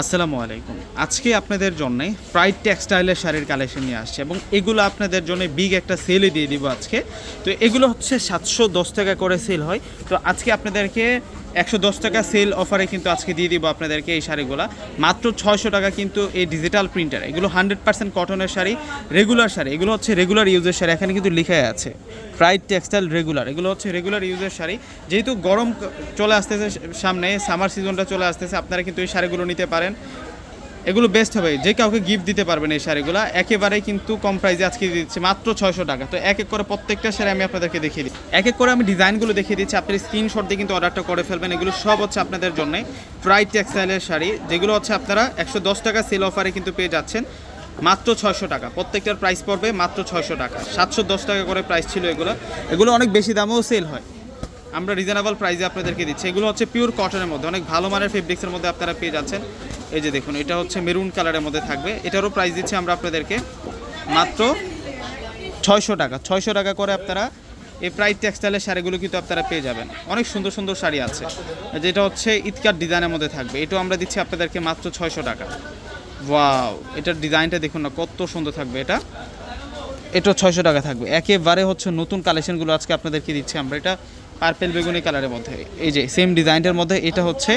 আসসালামু আলাইকুম। আজকে আপনাদের জন্য প্রাইড টেক্সটাইলের শাড়ির কালেকশন নিয়ে আসছে এবং এগুলো আপনাদের জন্য বিগ একটা সেলে দিয়ে দিব আজকে। তো এগুলো হচ্ছে সাতশো দশ টাকা করে সেল হয়। তো আজকে আপনাদেরকে একশো দশ টাকা সেল অফারে কিন্তু আজকে দিয়ে দিব আপনাদেরকে এই শাড়িগুলো। মাত্র ছয়শো টাকা কিন্তু এই ডিজিটাল প্রিন্টার এগুলো হান্ড্রেড পার্সেন্ট কটনের শাড়ি রেগুলার শাড়ি। এগুলো হচ্ছে রেগুলার ইউজের শাড়ি। এখানে কিন্তু লেখাই আছে ফ্রাইড টেক্সটাইল রেগুলার এগুলো হচ্ছে রেগুলার ইউজের শাড়ি। যেহেতু গরম চলে আসতেছে সামনে সামার সিজনটা চলে আসতেছে, আপনারা কিন্তু এই শাড়িগুলো নিতে পারেন। এগুলো বেস্ট হবে। যে কাউকে গিফট দিতে পারবেন এই শাড়িগুলো একেবারে কিন্তু কম প্রাইসে আজকে দিচ্ছি মাত্র ছয়শো টাকা। তো এক এক করে প্রত্যেকটা শাড়ি আমি আপনাদেরকে দেখিয়ে দিই এক এক করে আমি ডিজাইনগুলো দেখিয়ে দিচ্ছি, আপনি স্ক্রিনশট দিয়ে কিন্তু অর্ডারটা করে ফেলবেন। এগুলো সব হচ্ছে আপনাদের জন্য প্রাইড টেক্সটাইলের শাড়ি, যেগুলো হচ্ছে আপনারা একশো দশ টাকা সেল অফারে কিন্তু পেয়ে যাচ্ছেন। মাত্র ছয়শো টাকা। প্রত্যেকটার প্রাইস পড়বে মাত্র ছয়শো টাকা। সাতশো দশ টাকা করে প্রাইস ছিল এগুলো। এগুলো অনেক বেশি দামেও সেল হয়। আমরা রিজনেবল প্রাইসে আপনাদেরকে দিচ্ছি। এগুলো হচ্ছে পিওর কটনের মধ্যে। অনেক ভালো মানের ফেব্রিক্সের মধ্যে আপনারা পেয়ে যাচ্ছেন। এই যে দেখুন, এটা হচ্ছে মেরুন কালারের মধ্যে থাকবে। এটারও প্রাইস দিচ্ছি আমরা আপনাদেরকে মাত্র ছয়শো টাকা। ছয়শো টাকা করে আপনারা এই প্রাইড টেক্সটাইলের শাড়িগুলো কিন্তু আপনারা পেয়ে যাবেন। অনেক সুন্দর সুন্দর শাড়ি আছে। যেটা হচ্ছে ইতকার ডিজাইনের মধ্যে থাকবে। এটাও আমরা দিচ্ছি আপনাদেরকে মাত্র ছয়শো টাকা। ওয়াও, এটার ডিজাইনটা দেখুন না, কত সুন্দর থাকবে এটা। এটা ছয়শো টাকা থাকবে। একেবারে হচ্ছে নতুন কালেকশনগুলো আজকে আপনাদেরকে দিচ্ছি আমরা। এটা পার্পেল বেগুনি কালারের মধ্যে। এই যে সেম ডিজাইনটার মধ্যে এটা হচ্ছে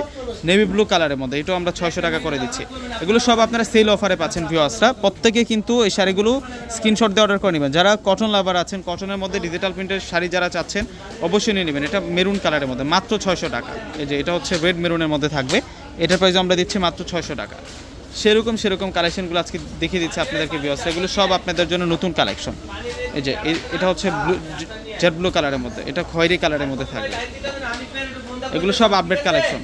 নেভি ব্লু কালারের মধ্যে, এটাও আমরা ছয়শো টাকা করে দিচ্ছি। এগুলো সব আপনারা সেল অফারে পাচ্ছেন ভিউয়ার্সরা প্রত্যেকে কিন্তু এই শাড়িগুলো স্ক্রিনশট দিয়ে অর্ডার করে নেবেন। যারা কটন লাভার আছেন কটনের মধ্যে ডিজিটাল প্রিন্টের শাড়ি যারা চাচ্ছেন, অবশ্যই নিয়ে নেবেন। এটা মেরুন কালারের মধ্যে, মাত্র ছয়শো টাকা। এই যে, এটা হচ্ছে রেড মেরুনের মধ্যে থাকবে। এটার প্রাইস আমরা দিচ্ছি মাত্র ছয়শো টাকা। সেরকম সেরকম কালেকশনগুলো আজকে দেখিয়ে দিচ্ছে আপনাদেরকে ব্যবস্থা এগুলো সব আপনাদের জন্য নতুন কালেকশন এই যে এটা হচ্ছে ব্লু জেড ব্লু কালারের মধ্যে, এটা খয়েরি কালারের মধ্যে থাকবে। এগুলো সব আপডেট কালেকশন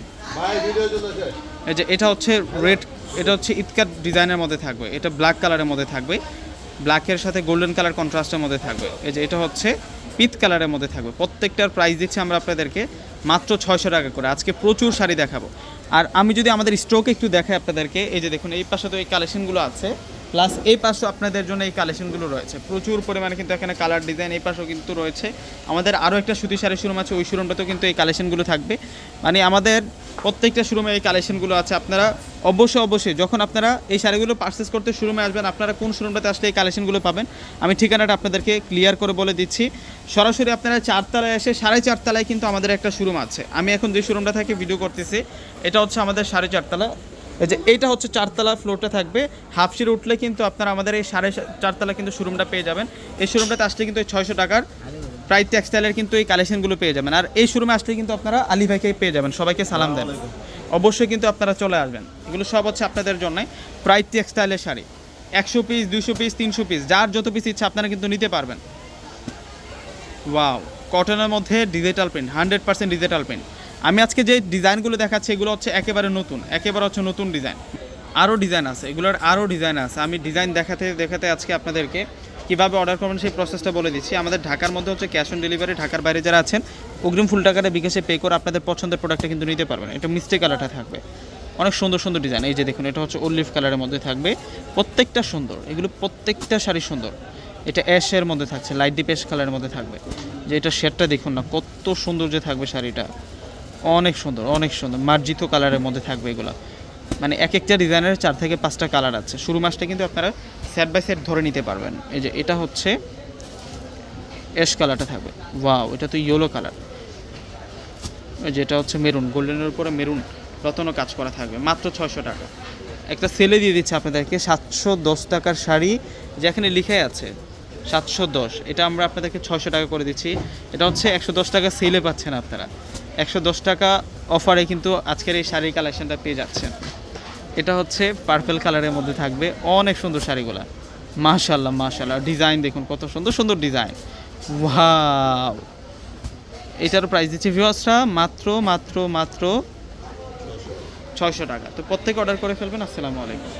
এই যে, এটা হচ্ছে রেড এটা হচ্ছে ইতকার ডিজাইনের মধ্যে থাকবে। এটা ব্ল্যাক কালারের মধ্যে থাকবে। ব্ল্যাকের সাথে গোল্ডেন কালার কন্ট্রাস্টের মধ্যে থাকবে। এই যে, এটা হচ্ছে পিত কালারের মধ্যে থাকবে। প্রত্যেকটার প্রাইস দিচ্ছি আমরা আপনাদেরকে মাত্র ছয়শো টাকা করে। আজকে প্রচুর শাড়ি দেখাবো। আর আমি যদি আমাদের স্টক একটু দেখাই আপনাদেরকে, এই যে দেখুন, এই পাশে তো এই কালেকশনগুলো আছে। প্লাস এই পাশেও আপনাদের জন্য এই কালেকশনগুলো রয়েছে। প্রচুর পরিমাণে কিন্তু এখানে কালার ডিজাইন এই পাশেও কিন্তু রয়েছে। আমাদের আরও একটা সুতি শাড়ি শোরুম আছে, ওই শোরুমটাতেও কিন্তু এই কালেকশনগুলো থাকবে। মানে আমাদের প্রত্যেকটা শোরুমে এই কালেকশনগুলো আছে। আপনারা অবশ্যই অবশ্যই যখন আপনারা এই শাড়িগুলো পারচেস করতে শোরুমে আসবেন, আপনারা কোন শোরুমটাতে আসলে এই কালেকশনগুলো পাবেন, আমি ঠিকানাটা আপনাদেরকে ক্লিয়ার করে বলে দিচ্ছি। সরাসরি আপনারা চারতলায় এসে সাড়ে চারতলায় কিন্তু আমাদের একটা শোরুম আছে। আমি এখন যে শোরুমটা থেকে ভিডিও করতেছি, এটা হচ্ছে আমাদের সাড়ে চারতলা। এই যে এইটা হচ্ছে চারতলা ফ্লোরটা থাকবে। হাফসির উঠলে কিন্তু আপনারা আমাদের এই সাড়ে চারতলা কিন্তু শোরুমটা পেয়ে যাবেন। এই শোরুমটাতে আসলে কিন্তু এই ছয়শো টাকার প্রাইড টেক্সটাইলের কিন্তু এই কালেকশনগুলো পেয়ে যাবেন। আর এই শোরুমে আসলে কিন্তু আপনারা আলী ভাইকে পেয়ে যাবেন সবাইকে সালাম দেন। অবশ্যই কিন্তু আপনারা চলে আসবেন। এগুলো সব হচ্ছে আপনাদের জন্য প্রাইড টেক্সটাইলের শাড়ি। একশো পিস দুশো পিস তিনশো পিস যার যত পিস ইচ্ছা আপনারা কিন্তু নিতে পারবেন। ওয়াও কটনের মধ্যে digital print hundred percent digital print আমি আজকে যে ডিজাইনগুলো দেখাচ্ছি, এগুলো হচ্ছে একেবারে নতুন, একেবারে হচ্ছে নতুন ডিজাইন। আরও ডিজাইন আছে, এগুলোর আরও ডিজাইন আছে। আমি ডিজাইন দেখাতে দেখাতে আজকে আপনাদেরকে কীভাবে অর্ডার করবেন সেই প্রসেসটা বলে দিচ্ছি। আমাদের ঢাকার মধ্যে হচ্ছে ক্যাশ অন ডেলিভারি ঢাকার বাইরে যারা আছেন, অগ্রিম ফুল টাকাটা বিকাশে পে করে আপনাদের পছন্দের প্রোডাক্টটা কিন্তু নিতে পারবেন। এটা মিস্টেক কালারটা থাকবে। অনেক সুন্দর সুন্দর ডিজাইন এই যে দেখুন, এটা হচ্ছে অলিভ কালারের মধ্যে থাকবে। প্রত্যেকটা সুন্দর, এগুলো প্রত্যেকটা শাড়ি সুন্দর। এটা অ্যাশের মধ্যে থাকছে লাইট ডিপ অ্যাশ কালারের মধ্যে থাকবে। যে এটা শেডটা দেখুন না, কত সুন্দর যে থাকবে শাড়িটা। অনেক সুন্দর অনেক সুন্দর। মার্জিত কালারের মধ্যে থাকবে এগুলো। মানে এক একটা ডিজাইনের চার থেকে পাঁচটা কালার আছে। শুরু মাসটা কিন্তু আপনারা সেট বাই সেট ধরে নিতে পারবেন। এই যে এটা হচ্ছে অ্যাশ কালারটা থাকবে। ওয়াও এটা তো ইয়েলো কালার যেটা হচ্ছে মেরুন গোল্ডেনের উপরে মেরুন রতনও কাজ করা থাকবে। মাত্র ছয়শো টাকা। একটা সেলে দিয়ে দিচ্ছে আপনাদেরকে। সাতশো দশ টাকার শাড়ি যেখানে লিখাই আছে, সাতশো দশ। এটা আমরা আপনাদেরকে ছয়শো টাকা করে দিচ্ছি। এটা হচ্ছে একশো দশ টাকা সেলে পাচ্ছেন আপনারা। একশো দশ টাকা অফারে কিন্তু আজকের এই শাড়ির কালেকশনটা পেয়ে যাচ্ছেন। এটা হচ্ছে পার্পেল কালারের মধ্যে থাকবে অনেক সুন্দর শাড়িগুলা। মাশাল্লাহ মাশাল্লাহ ডিজাইন দেখুন কত সুন্দর সুন্দর ডিজাইন। ওয়াও! এটার প্রাইস দিচ্ছে ভিউয়ার্সরা মাত্র মাত্র মাত্র ছয়শো টাকা। তো প্রত্যেকে অর্ডার করে ফেলবেন। আসসালামু আলাইকুম।